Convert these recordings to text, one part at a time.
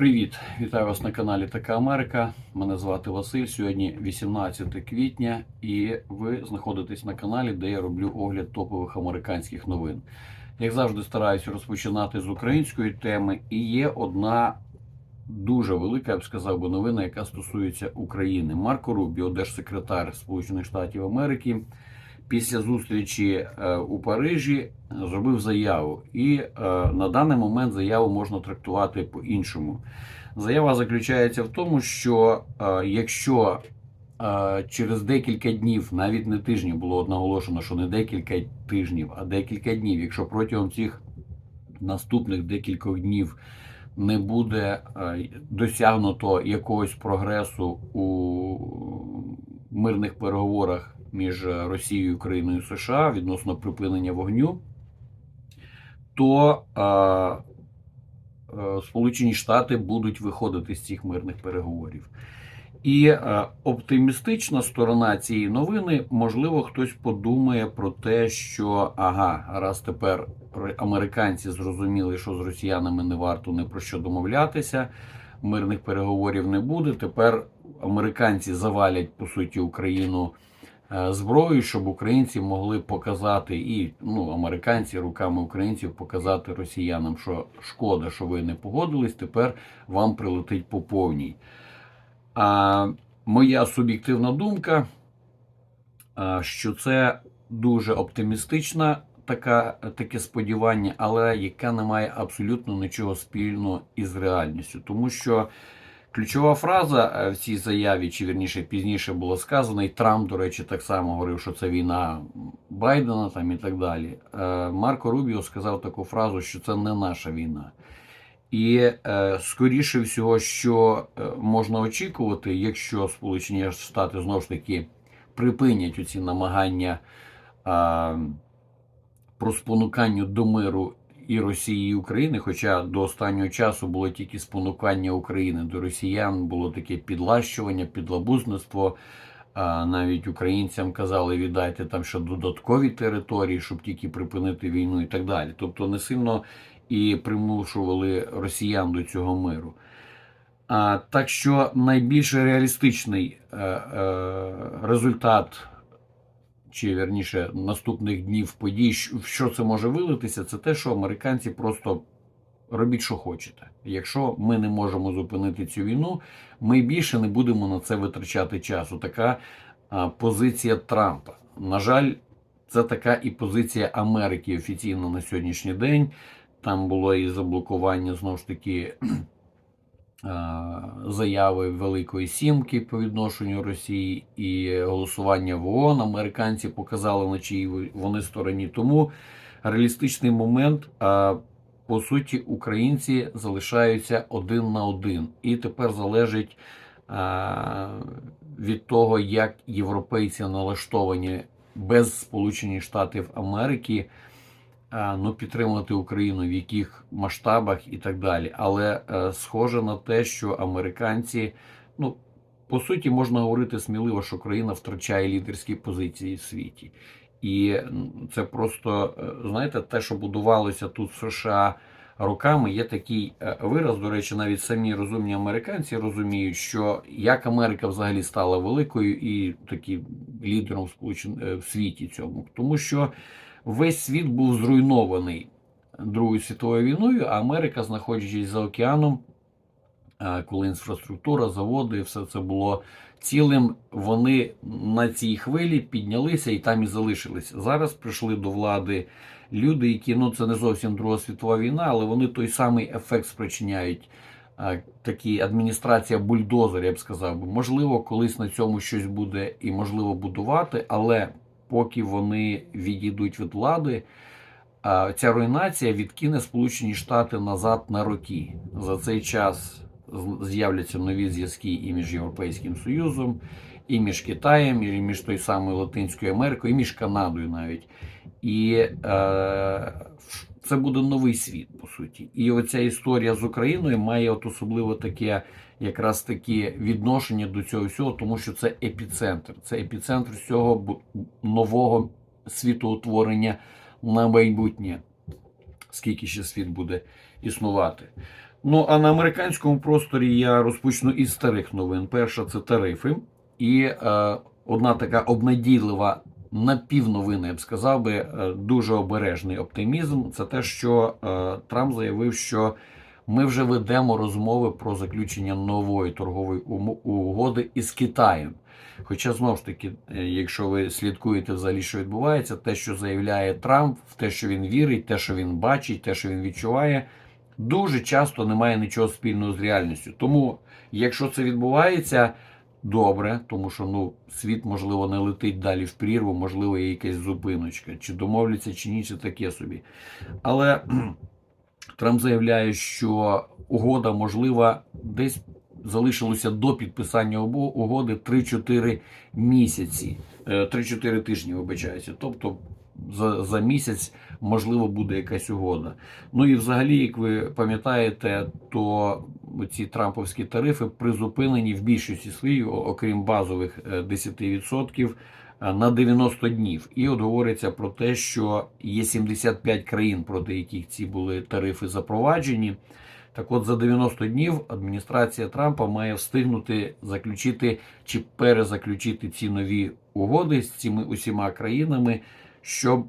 Привіт! Вітаю вас на каналі Така Америка. Мене звати Василь. Сьогодні 18 квітня, і ви знаходитесь на каналі, де я роблю огляд топових американських новин. Як завжди, стараюся розпочинати з української теми, і є одна дуже велика, я б сказав би, новина, яка стосується України. Марко Рубіо, держсекретар Сполучених Штатів Америки, після зустрічі е, у Парижі зробив заяву. І е, на даний момент заяву можна трактувати по-іншому. Заява заключається в тому, що е, якщо через декілька днів, навіть не тижнів, було наголошено, що не декілька тижнів, а декілька днів, якщо протягом цих наступних декількох днів не буде досягнуто якогось прогресу у мирних переговорах між Росією, Україною і США відносно припинення вогню, то Сполучені Штати будуть виходити з цих мирних переговорів. І оптимістична сторона цієї новини, можливо, хтось подумає про те, що ага, раз тепер американці зрозуміли, що з росіянами не варто ні про що домовлятися, мирних переговорів не буде. Тепер американці завалять по суті Україну зброю, щоб українці могли показати і ну, американці руками українців показати росіянам, що шкода, що ви не погодились. Тепер вам прилетить по повній. А моя суб'єктивна думка, що це дуже оптимістична така, таке сподівання, але яка не має абсолютно нічого спільного із реальністю. Тому що ключова фраза е, в цій заяві, чи вірніше пізніше було сказано, і Трамп, до речі, так само говорив, що це війна Байдена там і так далі. Е, Марко Рубіо сказав таку фразу, що це не наша війна. І е, скоріше всього, що можна очікувати, якщо Сполучені Штати знову ж таки припинять оці намагання про спонукання до миру і Росії і України, хоча до останнього часу було тільки спонукання України до росіян, було таке підлащування, підлабузництво. Навіть українцям казали, віддайте там ще додаткові території, щоб тільки припинити війну і так далі. Тобто не сильно і примушували росіян до цього миру. А, так що найбільш реалістичний е, е, результат, чи верніше наступних днів подій, в що це може вилитися, це те, що американці просто робіть, що хочете. Якщо ми не можемо зупинити цю війну, ми більше не будемо на це витрачати часу. Така позиція Трампа. На жаль, це така і позиція Америки офіційно на сьогоднішній день. Там було і заблокування знову ж таки заяви Великої Сімки по відношенню Росії і голосування в ООН. Американці показали на чиїй вони стороні. Тому реалістичний момент. По суті, українці залишаються один на один, і тепер залежить а, від того, як європейці налаштовані без Сполучених Штатів Америки ну, підтримувати Україну, в яких масштабах і так далі. Але е, схоже на те, що американці, ну по суті, можна говорити сміливо, що країна втрачає лідерські позиції в світі. І це просто, е, знаєте, те, що будувалося тут в США роками, є такий е, вираз. До речі, навіть самі розумні американці розуміють, що як Америка взагалі стала великою і таким лідером е, в світі цьому, тому що весь світ був зруйнований Другою світовою війною, а Америка, знаходячись за океаном, е, коли інфраструктура, заводи, все це було цілим, вони на цій хвилі піднялися і там і залишилися. Зараз прийшли до влади люди, які ну це не зовсім Друга світова війна, але вони той самий ефект спричиняють. е, Такі адміністрація бульдозер, я б сказав. Можливо, колись на цьому щось буде і можливо будувати, але поки вони відійдуть від влади, ця руйнація відкине Сполучені Штати назад на роки. За цей час з'являться нові зв'язки і між Європейським Союзом, і між Китаєм, і між той самою Латинською Америкою, і між Канадою навіть. І е, це буде новий світ, по суті. І оця історія з Україною має от особливо таке, якраз таке відношення до цього всього, тому що це епіцентр. Це епіцентр цього нового світоутворення на майбутнє, скільки ще світ буде існувати. Ну, а на американському просторі я розпочну із старих новин. Перша це тарифи. І е, одна така обнадійлива напівновина, я б сказав би, е, дуже обережний оптимізм. Це те, що е, Трамп заявив, що ми вже ведемо розмови про заключення нової торгової угоди із Китаєм. Хоча знову ж таки, е, якщо ви слідкуєте взагалі, що відбувається, те, що заявляє Трамп, в те, що він вірить, те, що він бачить, те, що він відчуває, дуже часто не має нічого спільного з реальністю. Тому, якщо це відбувається, добре, тому що ну світ можливо не летить далі в прірву, можливо, є якась зупиночка, чи домовляться, чи ні, це таке собі. Але Трамп заявляє, що угода можлива десь залишилося до підписання угоди 3-4 місяці, Е, 3-4 тижні, вибачаюся. Тобто за, за місяць можливо буде якась угода. Ну і взагалі, як ви пам'ятаєте, то ці трамповські тарифи призупинені в більшості своїй, о- окрім базових е, 10%, е, на 90 днів. І от говориться про те, що є 75 країн, проти яких ці були тарифи запроваджені. Так от за 90 днів адміністрація Трампа має встигнути заключити чи перезаключити ці нові угоди з цими усіма країнами, щоб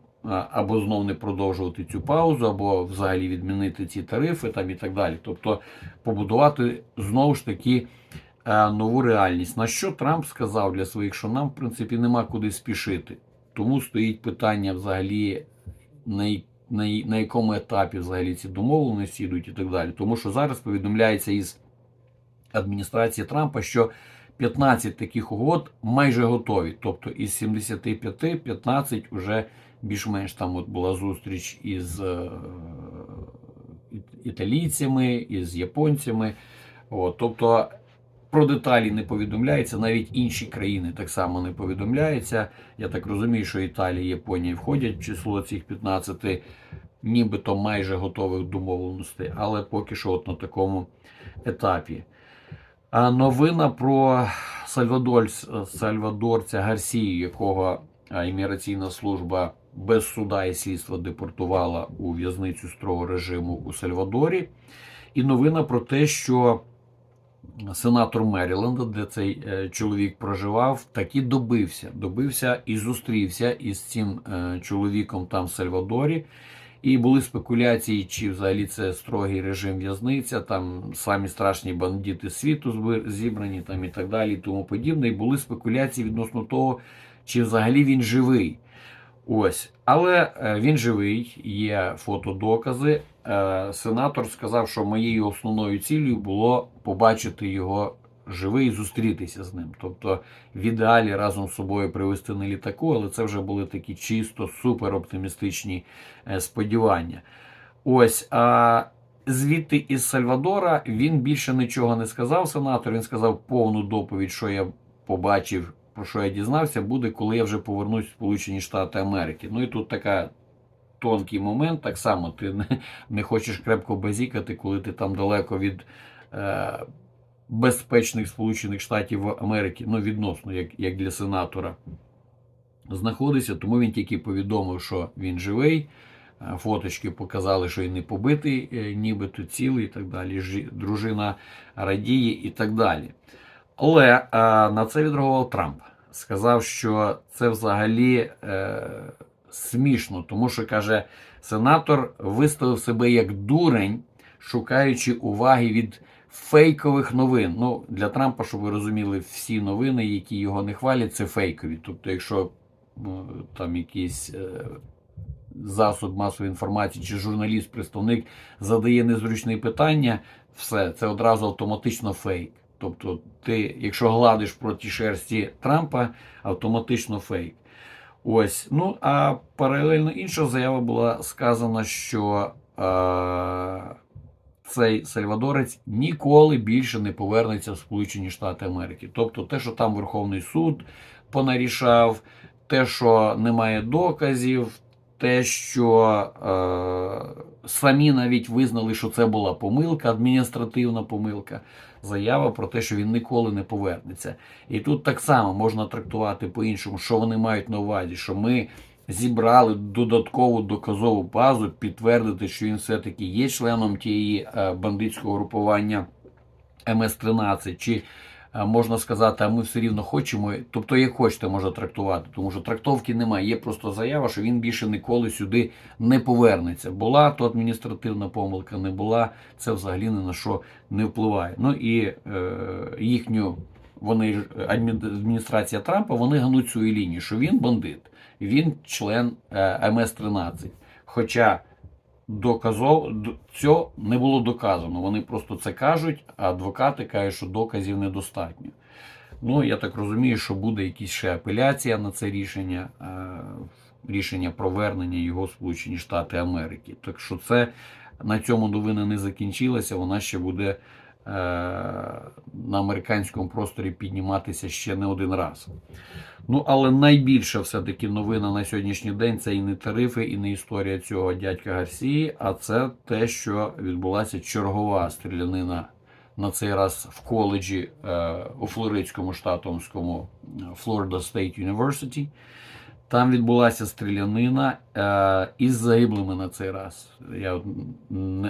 або знов не продовжувати цю паузу, або взагалі відмінити ці тарифи там і так далі. Тобто побудувати знову ж таки е, нову реальність. На що Трамп сказав для своїх, що нам, в принципі, нема куди спішити. Тому стоїть питання взагалі, на, на, на якому етапі взагалі ці домовленості йдуть і так далі. Тому що зараз повідомляється із адміністрації Трампа, що 15 таких угод майже готові. Тобто із 75 15 вже більш-менш там от була зустріч із е, італійцями, із японцями. От, тобто про деталі не повідомляється, навіть інші країни так само не повідомляються. Я так розумію, що Італія і Японія входять в число цих 15 нібито майже готових домовленостей, але поки що от на такому етапі. А новина про Сальвадорця Гарсію, якого імміграційна служба без суда і слідства депортувала у в'язницю строго режиму у Сальвадорі. І новина про те, що сенатор Меріленда, де цей е, чоловік проживав, таки добився. Добився і зустрівся із цим е, чоловіком там в Сальвадорі. І були спекуляції, чи взагалі це строгий режим в'язниця, там самі страшні бандити світу зібрані там і так далі, і тому подібне. І були спекуляції відносно того, чи взагалі він живий. Ось, але е, він живий, є фотодокази. Е, Сенатор сказав, що моєю основною цілею було побачити його живий і зустрітися з ним. Тобто, в ідеалі разом з собою привезти на літаку, але це вже були такі чисто супер оптимістичні е, сподівання. Ось. А звідти із Сальвадора він більше нічого не сказав. Сенатор він сказав повну доповідь, що я побачив, про що я дізнався, буде, коли я вже повернусь в Сполучені Штати Америки. Ну і тут така. Тонкий момент, так само ти не, не хочеш крепко базікати, коли ти там далеко від е, безпечних Сполучених Штатів Америки, ну відносно, як, як для сенатора, знаходиться. Тому він тільки повідомив, що він живий. Е, Фоточки показали, що він не побитий, е, нібито цілий і так далі. Дружина радіє і так далі. Але е, на це відреагував Трамп. Сказав, що це взагалі е, смішно, тому що каже, сенатор виставив себе як дурень, шукаючи уваги від фейкових новин. Ну, для Трампа, щоб ви розуміли, всі новини, які його не хвалять, це фейкові. Тобто, якщо ну, там якийсь. Е, засоб масової інформації чи журналіст, представник задає незручні питання, все, це одразу автоматично фейк. Тобто, ти, якщо гладиш проти шерсті Трампа, автоматично фейк. Ось. Ну, а паралельно інша заява була сказана, що е, цей Сальвадорець ніколи більше не повернеться в Сполучені Штати Америки. Тобто, те, що там Верховний суд понарішав, те, що немає доказів, те, що е, самі навіть визнали, що це була помилка, адміністративна помилка, заява про те, що він ніколи не повернеться. І тут так само можна трактувати по-іншому, що вони мають на увазі, що ми зібрали додаткову доказову базу, підтвердити, що він все-таки є членом тієї е, бандитського групування МС-13, чи можна сказати, а ми все рівно хочемо. Тобто, як хочете, можна трактувати, тому що трактовки немає. Є просто заява, що він більше ніколи сюди не повернеться. Була то адміністративна помилка, не була. Це взагалі ні на що не впливає. Ну і е, їхню вони адмі- адміністрація Трампа вони гнуть свою лінію, що він бандит, він член е, МС-13. Хоча доказов цього не було доказано. Вони просто це кажуть, а адвокати кажуть, що доказів недостатньо. Ну, я так розумію, що буде якісь ще апеляція на це рішення, е, рішення про вернення його в Сполучені Штати Америки. Так що це на цьому новина не закінчилася, вона ще буде на американському просторі підніматися ще не один раз. Ну, але найбільша все-таки новина на сьогоднішній день це і не тарифи, і не історія цього дядька Гарсії, а це те, що відбулася чергова стрілянина на цей раз в коледжі е, у Флоридському штатомському е, Florida State University. Там відбулася стрілянина е, із загиблими на цей раз. Я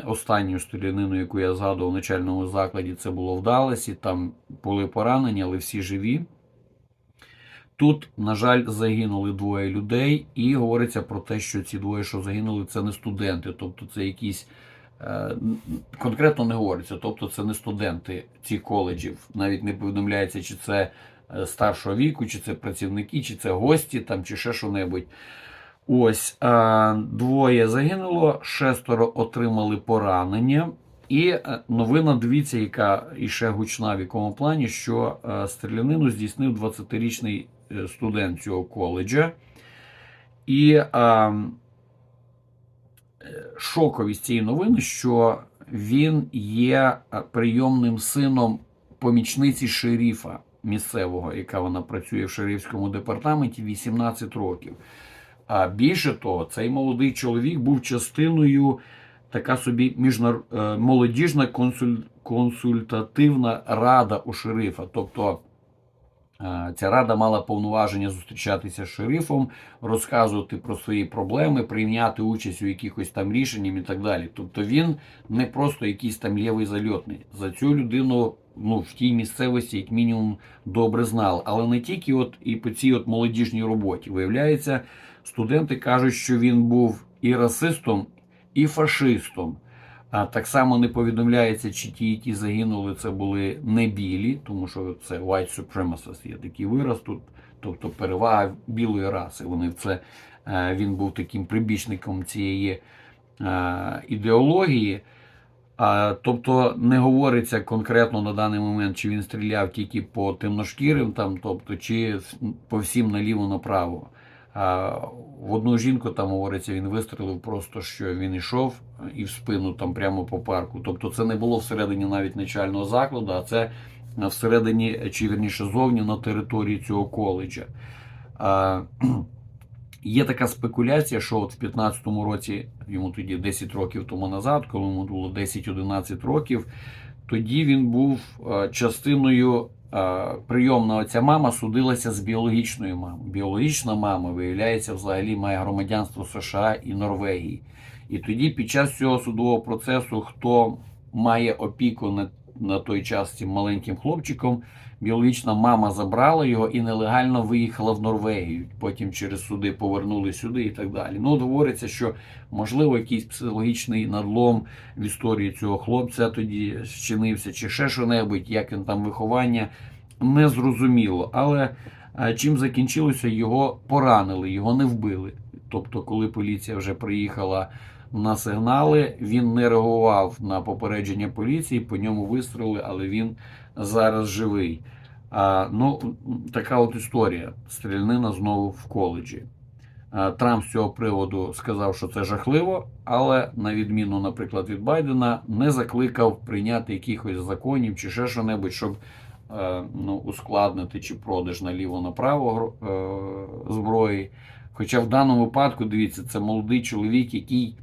останню стрілянину, яку я згадував в начальному закладі, це було в Далласі. Там були поранені, але всі живі. Тут, на жаль, загинули двоє людей, і говориться про те, що ці двоє, що загинули, це не студенти, тобто це якісь. е, Конкретно не говориться, тобто це не студенти цих коледжів. Навіть не повідомляється, чи це старшого віку, чи це працівники, чи це гості, там, чи ще що-небудь. Ось е, двоє загинуло, шестеро отримали поранення. І е, новина, дивіться, яка іще гучна в якому плані, що е, стрілянину здійснив 20-річний е, студент цього коледжа. І е, е, шоковість цієї новини, що він є е, прийомним сином помічниці шерифа місцевого, яка вона працює в шерифському департаменті 18 років. А більше того, цей молодий чоловік був частиною така собі міжнар... е, молодіжна консуль... консультативна рада у шерифа. Тобто ця рада мала повноваження зустрічатися з шерифом, розказувати про свої проблеми, прийняти участь у якихось там рішеннях і так далі. Тобто він не просто якийсь там лівий зальотний. За цю людину ну, в тій місцевості, як мінімум, добре знали. Але не тільки от і по цій от молодіжній роботі. Виявляється, студенти кажуть, що він був і расистом, і фашистом. А так само не повідомляється, чи ті, які загинули, це були не білі, тому що це white supremacist, є такий вираз тут, тобто перевага білої раси. Вони в це е, він був таким прибічником цієї е, ідеології. А, тобто не говориться конкретно на даний момент, чи він стріляв тільки по темношкірим, там, тобто, чи по всім наліво направо. В одну жінку там говориться, він вистрелив просто, що він йшов і в спину там прямо по парку. Тобто це не було всередині навіть начального закладу, а це всередині, чи вірніше зовні на території цього коледжа. Є така спекуляція, що от в 15-му році, йому тоді 10 років тому назад, коли йому було 10-11 років, тоді він був частиною е, оця ця мама судилася з біологічною мамою. Біологічна мама, виявляється, взагалі має громадянство США і Норвегії. І тоді, під час цього судового процесу, хто має опіку на, на той час цим маленьким хлопчиком, біологічна мама забрала його і нелегально виїхала в Норвегію. Потім через суди повернули сюди і так далі. Ну, говориться, що можливо якийсь психологічний надлом в історії цього хлопця тоді зчинився, чи ще що-небудь, як він там виховання, не зрозуміло. Але е, чим закінчилося, його поранили, його не вбили. Тобто, коли поліція вже приїхала на сигнали, він не реагував на попередження поліції, по ньому вистріли, але він зараз живий. А, ну, така от історія. Стрільнина знову в коледжі. А, Трамп з цього приводу сказав, що це жахливо, але на відміну, наприклад, від Байдена, не закликав прийняти якихось законів чи ще що-небудь, щоб е, ну, ускладнити чи продаж наліво-направо е, зброї. Хоча в даному випадку, дивіться, це молодий чоловік, який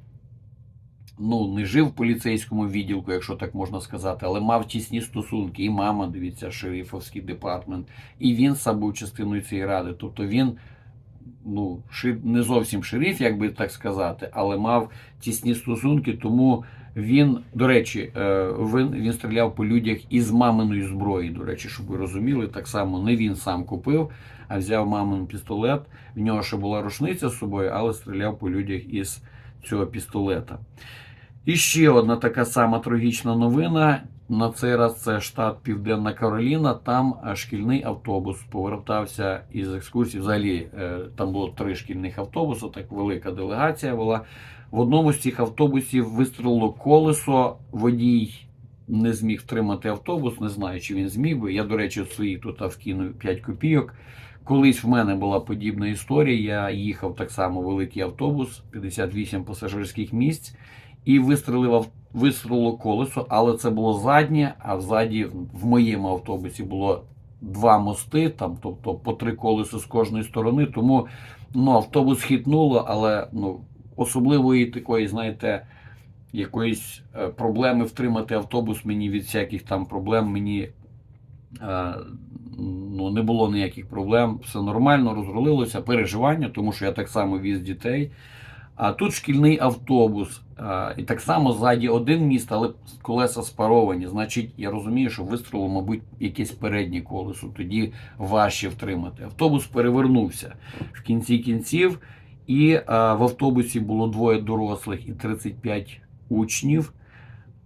ну, не жив в поліцейському відділку, якщо так можна сказати, але мав тісні стосунки. І мама, дивіться, шерифовський департмент, і він сам був частиною цієї ради. Тобто він ну, не зовсім шериф, як би так сказати, але мав тісні стосунки, тому він, до речі, е, він, він стріляв по людях із маминої зброї. До речі, щоб ви розуміли, так само не він сам купив, а взяв мамин пістолет. В нього ще була рушниця з собою, але стріляв по людях із цього пістолета. І ще одна така сама трагічна новина. На цей раз це штат Південна Кароліна. Там е, шкільний автобус повертався із екскурсії. Взагалі е, там було три шкільних автобуси, так велика делегація була. В одному з цих автобусів вистрілило колесо, водій не зміг втримати автобус, не знаю, чи він зміг би. Я, до речі, свої тут вкинув 5 копійок. Колись в мене була подібна історія. Я їхав так само великий автобус, 58 пасажирських місць, і вистрелив ав- вистрелило колесо, але це було заднє, а взаді в моєму автобусі було два мости, там, тобто по три колеса з кожної сторони. Тому ну, автобус хитнуло, але ну, особливої такої, знаєте, якоїсь е, проблеми втримати автобус мені від всяких там проблем мені е, ну, не було ніяких проблем. Все нормально, розрулилося, переживання, тому що я так само віз дітей. А тут шкільний автобус, і так само ззаді один міст, але колеса спаровані. Значить, я розумію, що вистрілило, мабуть, якесь переднє колесо, тоді важче втримати. Автобус перевернувся в кінці кінців, і а, в автобусі було двоє дорослих і 35 учнів.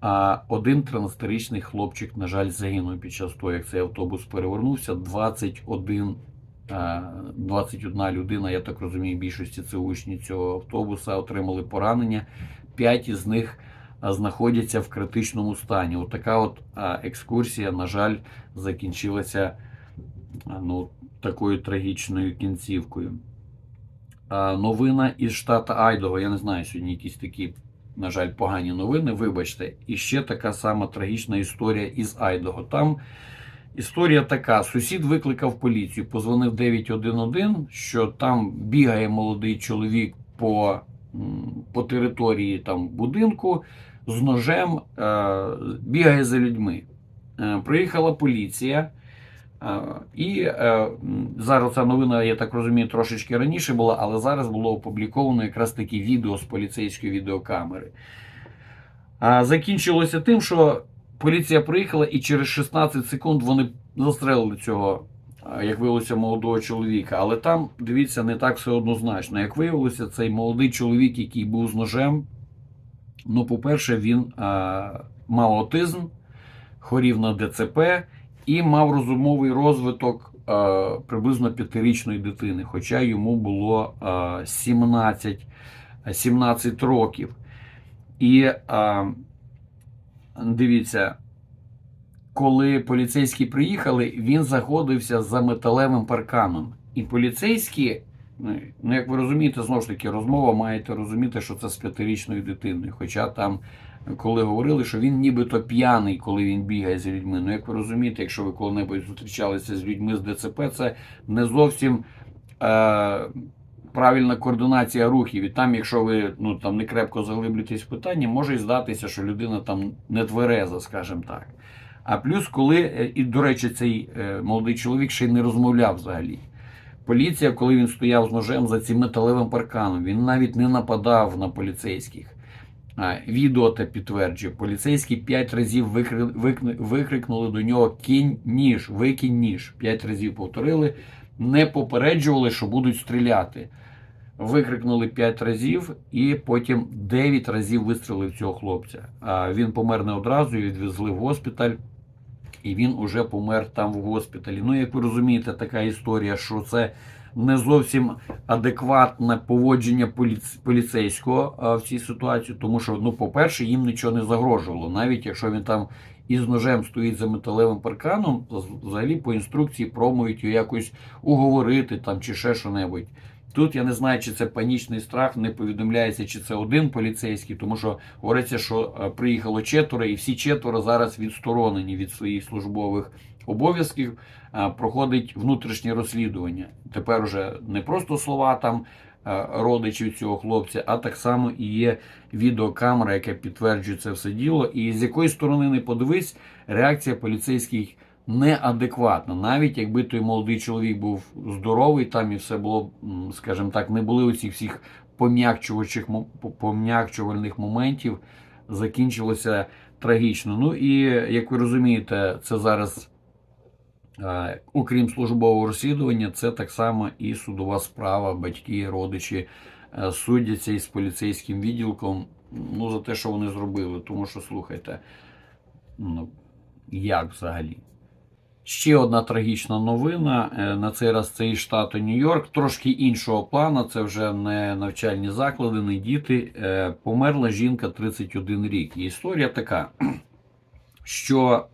А один 13-річний хлопчик, на жаль, загинув під час того, як цей автобус перевернувся. 21 Е, 21 людина, я так розумію, більшості це учні цього автобуса отримали поранення. П'ять із них е, знаходяться в критичному стані. От така от е, екскурсія, на жаль, закінчилася е, ну, такою трагічною кінцівкою. Е, Новина із штата Айдого. Я не знаю, сьогодні якісь такі, на жаль, погані новини. Вибачте. І ще така сама трагічна історія із Айдого. Там Історія така: сусід викликав поліцію, позвонив 911, що там бігає молодий чоловік по, по території там, будинку з ножем, е, бігає за людьми. Е, приїхала поліція. е, І е, зараз ця новина, я так розумію, трошечки раніше була, але зараз було опубліковано якраз таке відео з поліцейської відеокамери. Закінчилося тим, що поліція приїхала, і через 16 секунд вони застрелили цього, як виявилося, молодого чоловіка. Але там, дивіться, не так все однозначно. Як виявилося, цей молодий чоловік, який був з ножем, ну, по-перше, він а, мав аутизм, хворів на ДЦП і мав розумовий розвиток а, приблизно п'ятирічної дитини, хоча йому було а, 17, 17 років. І а, дивіться, коли поліцейські приїхали, він заходився за металевим парканом. І поліцейські, ну, ну як ви розумієте, знову ж таки, розмова маєте розуміти, що це з п'ятирічною дитиною. Хоча там, коли говорили, що він нібито п'яний, коли він бігає з людьми. Ну, як ви розумієте, якщо ви коли-небудь зустрічалися з людьми з ДЦП, це не зовсім. Е- правильна координація рухів. І там, якщо ви ну, там, не крепко заглиблюєтесь в питання, може й здатися, що людина там не твереза, скажімо так. А плюс, коли, е, і, до речі, цей е, молодий чоловік ще й не розмовляв взагалі. Поліція, коли він стояв з ножем за цим металевим парканом, він навіть не нападав на поліцейських. Відео те підтверджує. Поліцейські п'ять разів викрикнули до нього кінь ніж, викинь ніж. П'ять разів повторили, не попереджували, що будуть стріляти. Викрикнули 5 разів і потім 9 разів вистрілив цього хлопця. А він помер не одразу, його відвезли в госпіталь, і він уже помер там в госпіталі. Ну, як ви розумієте, така історія, що це не зовсім адекватне поводження поліц... поліцейського в цій ситуації, тому що, ну, по-перше, їм нічого не загрожувало. Навіть якщо він там із ножем стоїть за металевим парканом, взагалі по інструкції пробують його якось уговорити там чи ще що-небудь. Тут я не знаю, чи це панічний страх, не повідомляється, чи це один поліцейський, тому що говориться, що е, приїхало четверо, і всі четверо зараз відсторонені від своїх службових обов'язків, е, проходить внутрішнє розслідування. Тепер уже не просто слова там родичів цього хлопця, а так само і є відеокамера, яка підтверджує це все діло. І з якої сторони не подивись, реакція поліцейських неадекватна. Навіть якби той молодий чоловік був здоровий, там і все було, скажімо так, не були оцих всіх пом'якчувальних, пом'якчувальних моментів, закінчилося трагічно. Ну і як ви розумієте, це зараз. Окрім службового розслідування, це так само і судова справа. Батьки, родичі е, судяться із поліцейським відділком ну, за те, що вони зробили. Тому що, слухайте, ну, як взагалі? Ще одна трагічна новина. Е, На цей раз це із штату Нью-Йорк. Трошки іншого плану. Це вже не навчальні заклади, не діти. Е, Померла жінка 31 рік. І історія така, що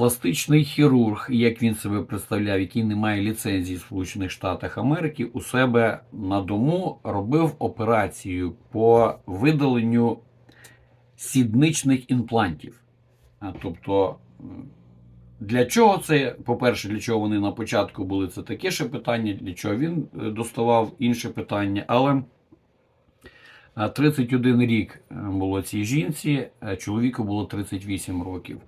пластичний хірург, як він себе представляв, який не має ліцензії в Сполучених Штатах Америки, у себе на дому робив операцію по видаленню сідничних імплантів. Тобто, для чого це? По-перше, для чого вони на початку були, це таке ще питання, для чого він е, доставав інше питання. Але 31 рік е, було цій жінці, чоловіку було 38 років.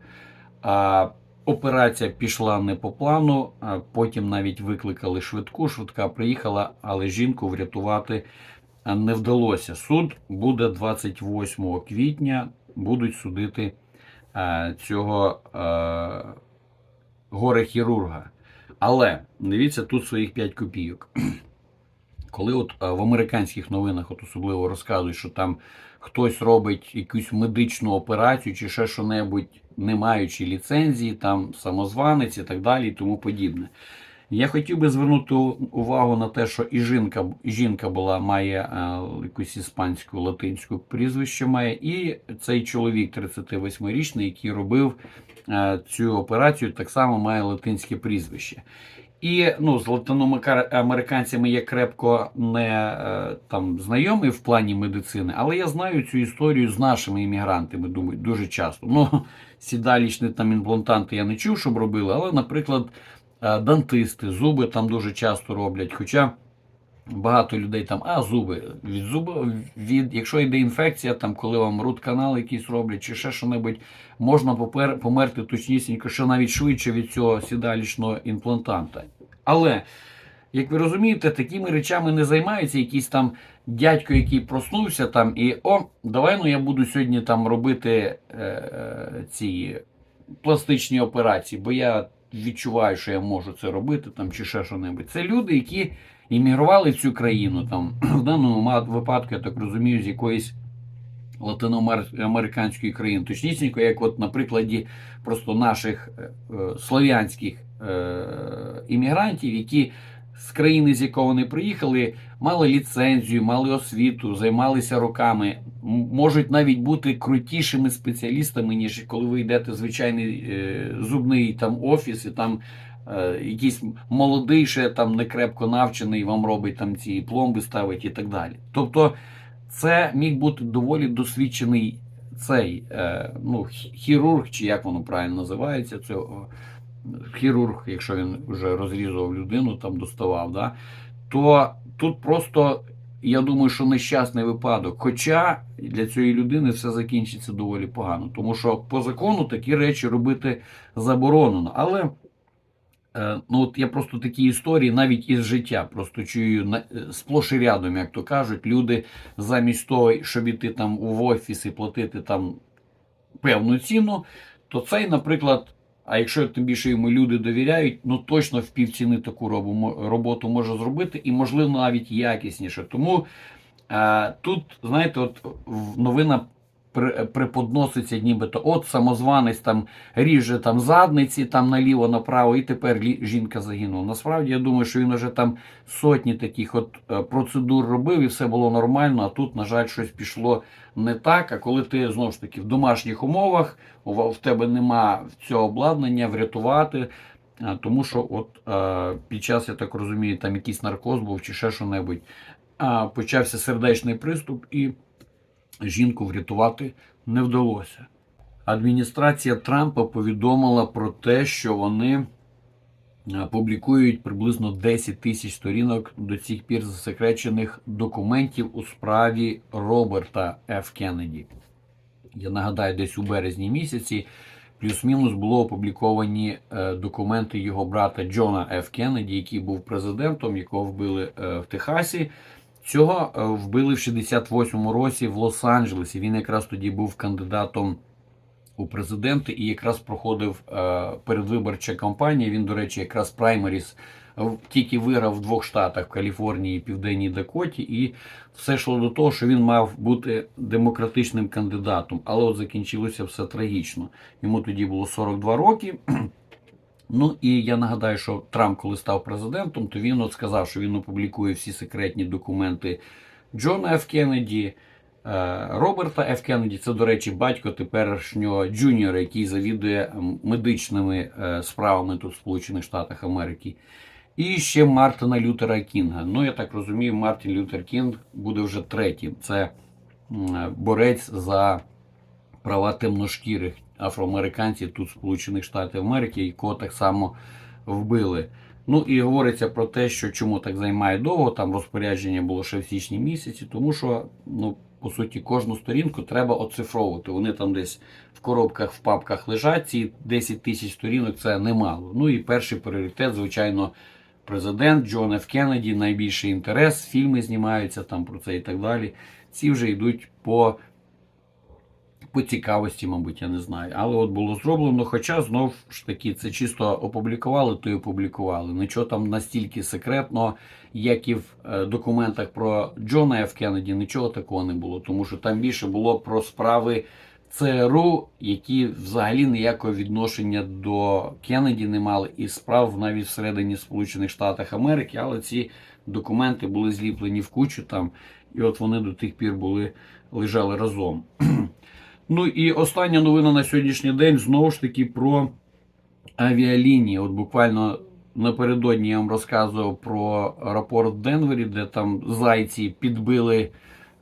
А, Операція пішла не по плану, потім навіть викликали швидку. Швидка приїхала, але жінку врятувати не вдалося. Суд буде 28 квітня. Будуть судити е, цього е, горе-хірурга. Але дивіться тут своїх 5 копійок. Коли от е, в американських новинах от особливо розказують, що там хтось робить якусь медичну операцію чи ще що-небудь, не маючи ліцензії, там самозванець і так далі, і тому подібне. Я хотів би звернути увагу на те, що і жінка, жінка була, має е, якусь іспанську латинську прізвище має, і цей чоловік 38-річний, який робив е, цю операцію, так само має латинське прізвище. І ну, з латиноамериканцями я крепко не е, там знайомий в плані медицини, але я знаю цю історію з нашими іммігрантами, думаю, дуже часто. Ну, сідалічні там імплантанти я не чув, щоб робили, але, наприклад, е, дантисти, зуби там дуже часто роблять. Хоча багато людей там, а зуби, від зуби, від, якщо йде інфекція, там, коли вам рут-канал якийсь роблять, чи ще що-небудь, можна попер, померти точнісінько, що навіть швидше від цього сідалічного імплантанта. Але, як ви розумієте, такими речами не займаються якийсь там дядько, який проснувся там, і о, давай ну я буду сьогодні там робити е, ці пластичні операції, бо я відчуваю, що я можу це робити там чи ще що-небудь. Це люди, які іммігрували в цю країну, там в даному випадку, я так розумію, з якоїсь латиноамериканської країни. Точнісінько, як от на прикладі просто наших е, е, слов'янських е, іммігрантів, які з країни, з якого вони приїхали, мали ліцензію, мали освіту, займалися роками, можуть навіть бути крутішими спеціалістами, ніж коли ви йдете в звичайний е, зубний там офіс і там. Е, Якийсь молодий, ще там не крепко навчений, вам робить там ці пломби ставить і так далі. Тобто це міг бути доволі досвідчений цей е, ну, хірург, чи як воно правильно називається, це хірург, якщо він вже розрізував людину, там доставав, да, то тут просто я думаю, що нещасний випадок. Хоча для цієї людини все закінчиться доволі погано, тому що по закону такі речі робити заборонено. Але Ну, от я просто такі історії навіть із життя просто чую е, сплош і рядом, як то кажуть, люди замість того, щоб іти там в офіс і платити там певну ціну, то цей, наприклад, а якщо тим більше йому люди довіряють, ну точно в півціни таку роботу може зробити і, можливо, навіть якісніше. Тому е, тут, знаєте, от новина преподноситься нібито от самозванець там ріже там задниці там наліво направо, і тепер жінка загинула. Насправді я думаю, що він вже там сотні таких от е, процедур робив, і все було нормально. А тут, на жаль, щось пішло не так. А коли ти знову ж таки в домашніх умовах, в тебе нема цього обладнання врятувати. Тому що, от е, під час, я так розумію, там якийсь наркоз був чи ще що-небудь, а, почався сердечний приступ, і жінку врятувати не вдалося. Адміністрація Трампа повідомила про те, що вони е, публікують приблизно 10 тисяч сторінок до цих пір засекречених документів у справі Роберта Ф. Кеннеді. Я нагадаю, десь у березні місяці плюс-мінус було опубліковані е, документи його брата Джона Ф. Кеннеді, який був президентом, якого вбили е, в Техасі. Цього е, вбили в 68-му році в Лос-Анджелесі. Він якраз тоді був кандидатом у президенти і якраз проходив е, передвиборча кампанія. Він, до речі, якраз праймеріс тільки виграв в двох штатах в Каліфорнії Південній Дакоті, і все йшло до того, що він мав бути демократичним кандидатом. Але от закінчилося все трагічно. Йому тоді було 42 роки. Ну і я нагадаю, що Трамп, коли став президентом, то він от сказав, що він опублікує всі секретні документи Джона Ф. Кеннеді, е, Роберта Ф. Кеннеді. Це, до речі, батько теперішнього джуніора, який завідує медичними е, справами тут в Сполучених Штатах Америки. І ще Мартина Лютера Кінга. Ну, я так розумію, Мартін Лютер Кінг буде вже третім. Це борець за права темношкірих афроамериканців тут, Сполучених Штатів Америки, якого так само вбили. Ну і говориться про те, що чому так займає довго. Там розпорядження було ще в січні місяці, тому що ну. По суті, кожну сторінку треба оцифровувати. Вони там десь в коробках, в папках лежать. Ці 10 тисяч сторінок це немало. Ну і перший пріоритет, звичайно, президент Джон Ф. Кеннеді, найбільший інтерес, фільми знімаються там про це і так далі. Ці вже йдуть по по цікавості, мабуть, я не знаю. Але от було зроблено. Хоча знов ж таки це чисто опублікували, то й опублікували. Нічого там настільки секретно, як і в е, документах про Джона Ф. Кеннеді, нічого такого не було. Тому що там більше було про справи ЦРУ, які взагалі ніякого відношення до Кеннеді не мали, і справ навіть всередині Сполучених Штатів Америки, але ці документи були зліплені в кучу там, і от вони до тих пір були лежали разом. Ну і остання новина на сьогоднішній день знову ж таки про авіалінії. От буквально напередодні я вам розказував про аеропорт в Денвері, де там зайці підбили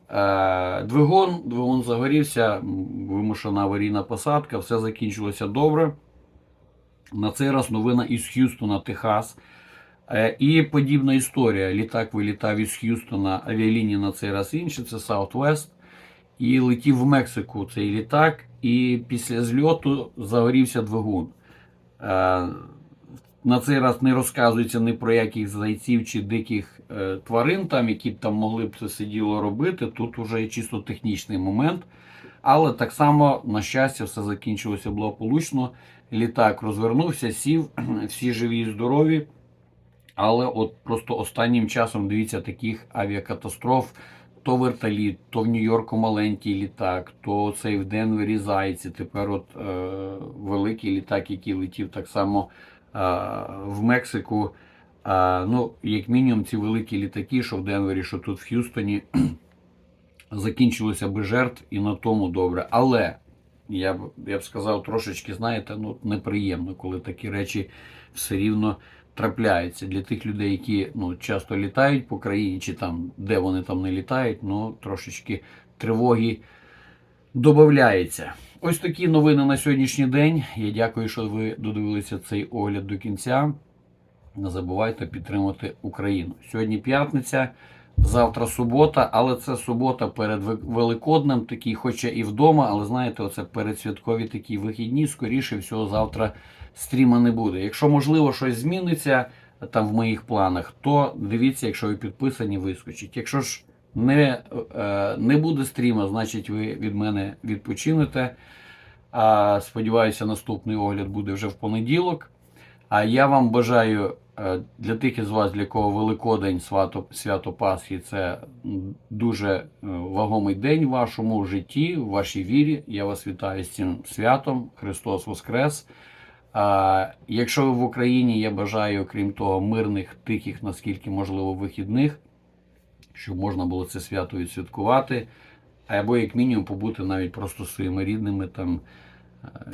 е, двигун, двигун загорівся, вимушена аварійна посадка, все закінчилося добре. На цей раз новина із Х'юстона, Техас. Е, І подібна історія. Літак вилітав із Х'юстона, авіалінії на цей раз інші, це Southwest. І летів в Мексику цей літак, і після зльоту загорівся двигун. Е, На цей раз не розказується ні про яких зайців чи диких е, тварин, там, які б там могли б це все діло робити. Тут вже чисто технічний момент. Але так само, на щастя, все закінчилося благополучно. Літак розвернувся, сів, всі живі і здорові. Але от просто останнім часом дивіться таких авіакатастроф. То вертоліт, то в Нью-Йорку маленький літак, то цей в Денвері зайці. Тепер от е, великий літак, який летів так само е, в Мексику. Е, ну, як мінімум, ці великі літаки, що в Денвері, що тут в Х'юстоні, закінчилося без жертв і на тому добре. Але я б я б сказав, трошечки, знаєте, ну неприємно, коли такі речі все рівно трапляються для тих людей, які ну, часто літають по країні, чи там де вони там не літають, ну трошечки тривоги додається. Ось такі новини на сьогоднішній день. Я дякую, що ви додивилися цей огляд до кінця. Не забувайте підтримати Україну. Сьогодні п'ятниця, завтра субота, але це субота перед Великоднем, такий, хоча і вдома, але знаєте, оце передсвяткові такі вихідні. Скоріше всього, завтра стріма не буде. Якщо можливо щось зміниться там в моїх планах, то дивіться, якщо ви підписані, вискочить. Якщо ж не, е, не буде стріма, значить ви від мене відпочинете. А, сподіваюся, наступний огляд буде вже в понеділок. А я вам бажаю е, для тих із вас, для кого Великодень, свято, свято Пасхи, це дуже е, вагомий день в вашому житті, в вашій вірі. Я вас вітаю з цим святом. Христос Воскрес! А, якщо в Україні, я бажаю, крім того, мирних, тихих, наскільки можливо, вихідних, щоб можна було це свято відсвяткувати, або як мінімум побути навіть просто своїми рідними, там,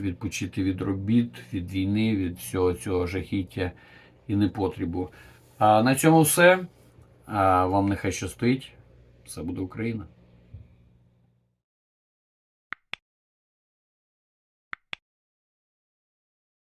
відпочити від робіт, від війни, від всього цього жахіття і непотрібу. А на цьому все. А вам нехай щастить. Все буде Україна.